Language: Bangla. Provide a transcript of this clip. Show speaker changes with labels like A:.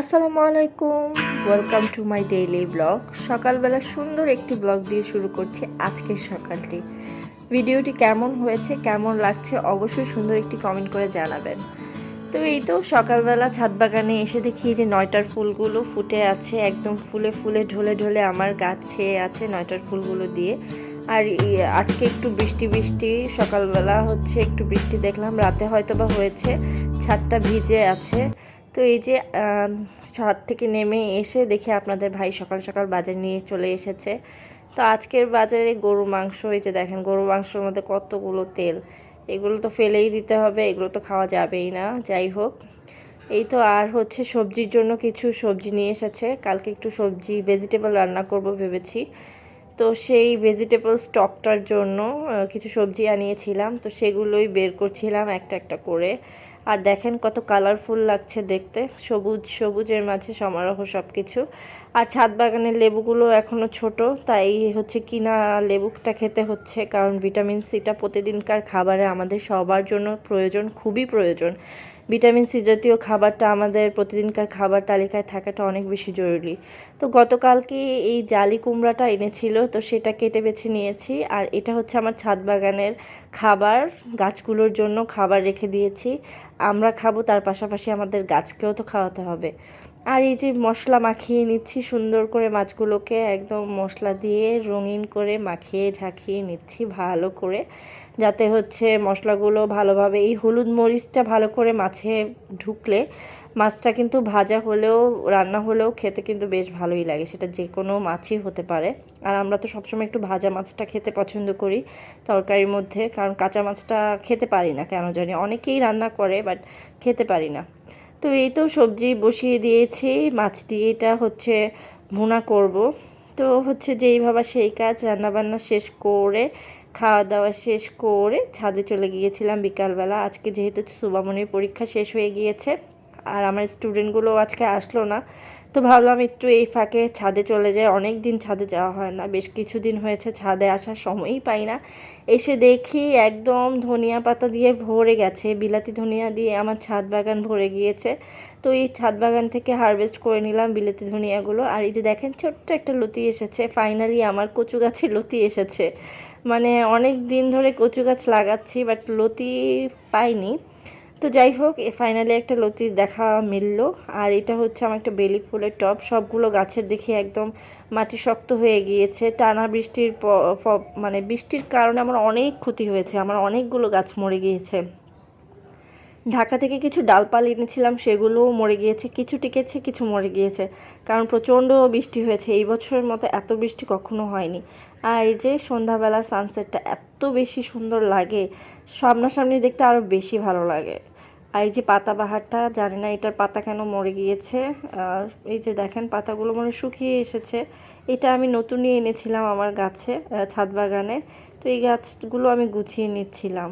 A: আসসালামু আলাইকুম। Welcome to my daily vlog সকালবেলা সুন্দর একটি ব্লগ দিয়ে শুরু করছি আজকের সকালটি। ভিডিওটি কেমন হয়েছে, কেমন লাগছে অবশ্যই সুন্দর একটি কমেন্ট করে জানাবেন। তো এই তো সকালবেলা ছাদ বাগানে এসে দেখি যে নয়টার ফুলগুলো ফুটে আছে, একদম ফুলে ফুলে ঢলে ঢলে আমার গাছে আছে নয়টার ফুলগুলো দিয়ে। আর আজকে একটু বৃষ্টি বৃষ্টি, সকালবেলা হচ্ছে একটু বৃষ্টি দেখলাম, রাতে হয়তো বা হয়েছে, ছাদটা ভিজে আছে। তো এই যে ছাদ থেকে নেমে এসে দেখি আপনাদের ভাই সকাল সকাল বাজার নিয়ে চলে এসেছে। তো আজকের বাজারে গরু মাংস, এই যে দেখেন গরু মাংসের মধ্যে কতগুলো তেল। এগুলো তো ফেলেই দিতে হবে, এগুলো তো খাওয়া যাবেই না, যাই হোক। এই তো আর হচ্ছে সবজির জন্য কিছু সবজি নিয়ে এসেছে। কালকে একটু সবজি ভেজিটেবল রান্না করব ভেবেছি। তো সেই ভেজিটেবল স্টকটার জন্য কিছু সবজি আনিয়েছিলাম। তো সেগুলোই বের করছিলাম একটা একটা করে। আর দেখেন কত কালারফুল লাগছে দেখতে। সবুজ, সবুজের মাঝে সমারোহ সব কিছু আর ছাদ বাগানের লেবুগুলো এখনও ছোট, তাই হচ্ছে কিনা লেবুটা খেতে হচ্ছে, কারণ ভিটামিন সিটা প্রতিদিনকার খাবারে আমাদের সবার জন্য প্রয়োজন, খুবই প্রয়োজন। ভিটামিন সি জাতীয় খাবারটা আমাদের প্রতিদিনকার খাবার তালিকায় থাকাটা অনেক বেশি জরুরি। তো গতকালকে এই জালি কুমড়াটা এনেছিল, তো সেটা কেটে বেছে নিয়েছি, আর এটা হচ্ছে আমার ছাদ বাগানের খাবার। গাছগুলোর জন্য খাবার রেখে দিয়েছি। আমরা খাব তার পাশাপাশি আমাদের গাছকেও তো খাওয়াতে হবে। আর এই যে মশলা মাখিয়ে নিচ্ছি, সুন্দর করে মাছগুলোকে একদম মশলা দিয়ে রঙিন করে মাখিয়ে ঝাঁকিয়ে নিচ্ছি ভালো করে, যাতে হচ্ছে মশলাগুলো ভালোভাবে, এই হলুদ মরিচটা ভালো করে মাছে ঢুকলে মাছটা কিন্তু ভাজা হলেও, রান্না হলেও খেতে কিন্তু বেশ ভালোই লাগে, সেটা যে কোনো মাছই হতে পারে। আর আমরা তো সবসময় একটু ভাজা মাছটা খেতে পছন্দ করি তরকারির মধ্যে, কারণ কাঁচা মাছটা খেতে পারি না, কেন জানি? অনেকেই রান্না করে, বাট খেতে পারি না। তো এই তো সবজি বসিয়ে দিয়েছি, মাছ দিয়ে এটা হচ্ছে ভুনা করব। তো হচ্ছে যেই ভাবা সেই কাজ রান্নাবান্না শেষ করে খাওয়া দাওয়া শেষ করে ছাদে চলে গিয়েছিলাম বিকালবেলা। আজকে যেহেতু সুবামনির পরীক্ষা শেষ হয়ে গিয়েছে। আর আমার স্টুডেন্টগুলো আজকে আসলো না। তো ভাবলাম একটু এই ফাঁকে ছাদে চলে যাই। অনেক দিন ছাদে যাওয়া হয় না। বেশ কিছুদিন হয়েছে ছাদে আসার সময়ই পাই না। এসে দেখি একদম ধনিয়া পাতা দিয়ে ভরে গেছে। বিলাতি ধনিয়া দিয়ে আমার ছাদ বাগান ভরে গিয়েছে। তো এই ছাদ বাগান থেকে হারভেস্ট করে নিলাম বিলাতি ধনিয়াগুলো। আর এই যে দেখেন, ছোট্ট একটা লতি এসেছে। ফাইনালি আমার কচু গাছে লতি এসেছে। মানে অনেক দিন ধরে কচু গাছ লাগাচ্ছি বাট লতি পাইনি। তো যাই হোক, এ ফাইনালি একটা লতি দেখা মিলল। আর এটা হচ্ছে আমার একটা বেলি ফুলের টপ সবগুলো গাছের দেখি একদম মাটি শক্ত হয়ে গিয়েছে। টানা বৃষ্টির মানে বৃষ্টির কারণে আমার অনেক ক্ষতি হয়েছে। আমার অনেকগুলো গাছ মরে গিয়েছে। ঢাকা থেকে কিছু ডালপাল এনেছিলাম, সেগুলোও মরে গিয়েছে, কিছু টিকেছে, কিছু মরে গিয়েছে। কারণ প্রচণ্ড বৃষ্টি হয়েছে, এই বছরের মতো এত বৃষ্টি কখনো হয়নি। আর এই যে সন্ধ্যাবেলা সানসেটটা এত বেশি সুন্দর লাগে, সামনাসামনি দেখতে আরও বেশি ভালো লাগে। আর এই যে পাতাবাহারটা জানি না এটার পাতা কেন মরে গিয়েছে। আর এই যে দেখেন, পাতাগুলো মনে শুকিয়ে এসেছে। এটা আমি নতুনই এনেছিলাম আমার গাছে ছাদ বাগানে। তো এই গাছগুলো আমি গুছিয়ে নিচ্ছিলাম।